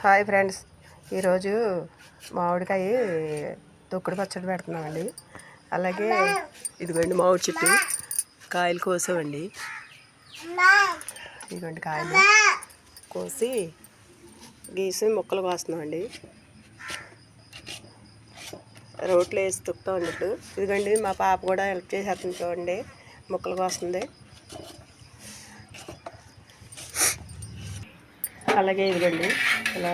Hi friends. ఈరోజు మామిడికాయ తొక్కుడు పచ్చడి పెడుతున్నామండి. అలాగే ఇదిగోండి మామిడి చెట్టు కాయలు కోసామండి. ఇదిగోండి కాయలు కోసి గీసి ముక్కలు కోస్తున్నామండి. రోట్లో వేసి తొక్కుతాం ఇప్పుడు. ఇదిగోండి మా పాప కూడా హెల్ప్ చేసేస్తుంది చూడండి. ముక్కలు కోస్తుంది. అలాగే ఇదిగండి. ఇలా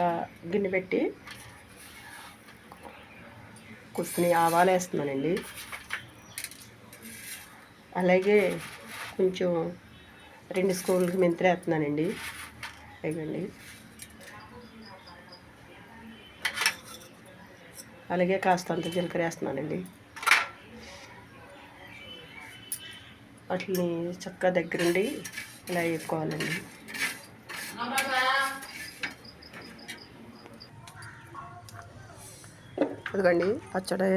గిన్నె పెట్టి కొన్ని ఆవాలు వేస్తున్నానండి అలాగే కొంచెం రెండు స్పూన్లకి మెంతులు వేస్తున్నానండి. ఇవ్వండి అలాగే కాస్తంత జీలకర్ర వేస్తున్నానండి. వాటిని చక్కగా దగ్గరుండి ఇలా వేసుకోవాలండి ఇదిగోండి పచ్చడి.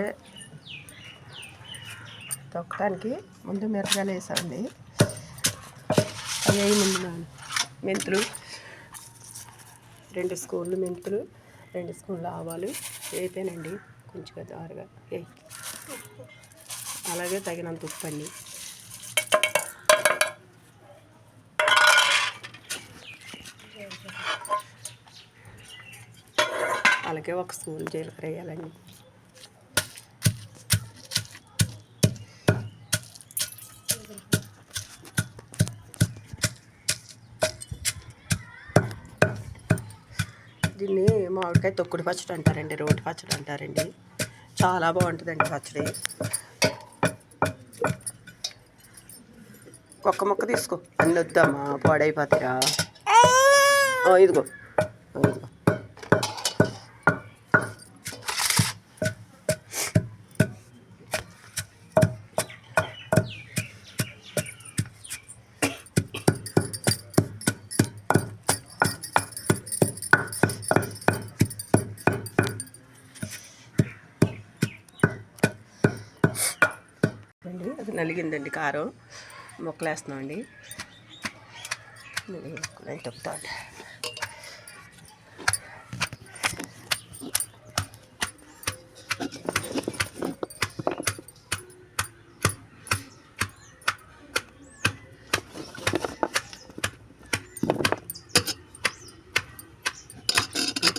తొక్కడానికి ముందు మిరపకాయలు వేసామండి అవి ముందు మెంతులు. రెండు స్పూన్లు మెంతులు రెండు స్పూన్లు ఆవాలు. వేపానండి కొంచెం దారుగా వేయి. అలాగే తగినంత ఉప్పు అండి. అలాగే ఒక స్పూన్ జీలకర్ర వేయాలండి. దీన్ని మామిడికాయ తొక్కుడు పచ్చడి అంటారండి రోటి పచ్చడి అంటారండి. చాలా బాగుంటుందండి పచ్చడి. ఒక్క ముక్క తీసుకో. అన్ని వద్దామా? పాడైపోతారా ఇదిగో. అండి అది నలిగిందండి కారం. మొక్కలేస్తున్నాం అండి. నేను చెప్తా అండి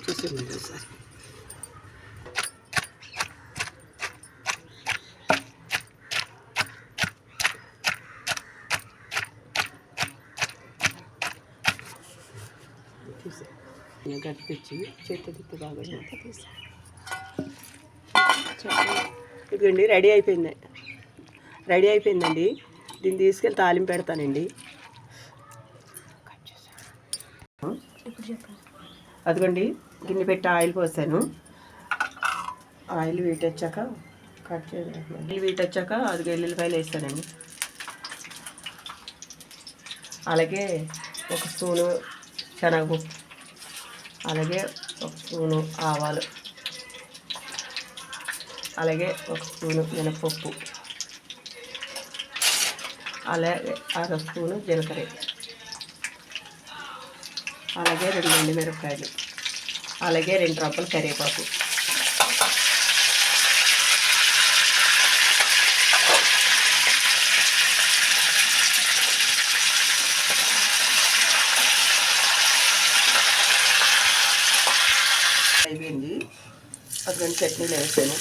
చూసి ఒకసారి తీసే నేను గట్టి తెచ్చి చేతి తిప్పి బాగా అంతా తీసా ఇదిగోండి రెడీ అయిపోయింది. రెడీ అయిపోయిందండి. దీన్ని తీసుకెళ్ళి తాలింపు పెడతానండి. అదిగోండి గిన్నె పెట్టి ఆయిల్ పోసాను. ఆయిల్ వీట్ వచ్చాక కట్ చేయాలి వీట్ వచ్చాక అది వెల్లుల్లిపాయలు వేస్తానండి. అలాగే ఒక స్పూను శనగపప్పు అలాగే ఒక స్పూను ఆవాలు. అలాగే ఒక స్పూను మినపప్పు. అలాగే అర స్పూను జీలకర్ర. అలాగే రెండు ఎండు మిరపకాయలు అలాగే రెండు రొప్పలు కరివేపాకు అయిపోయింది ఒక రెండు చట్నీలు వేసాను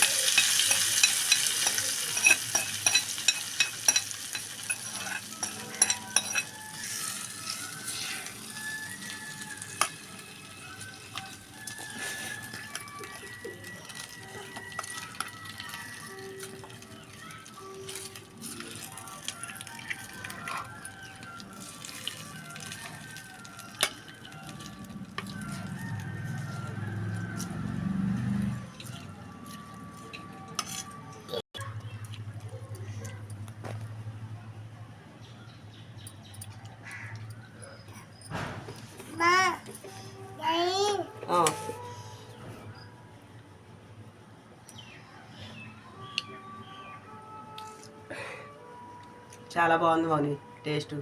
చాలా బాగుంది మౌని టేస్ట్.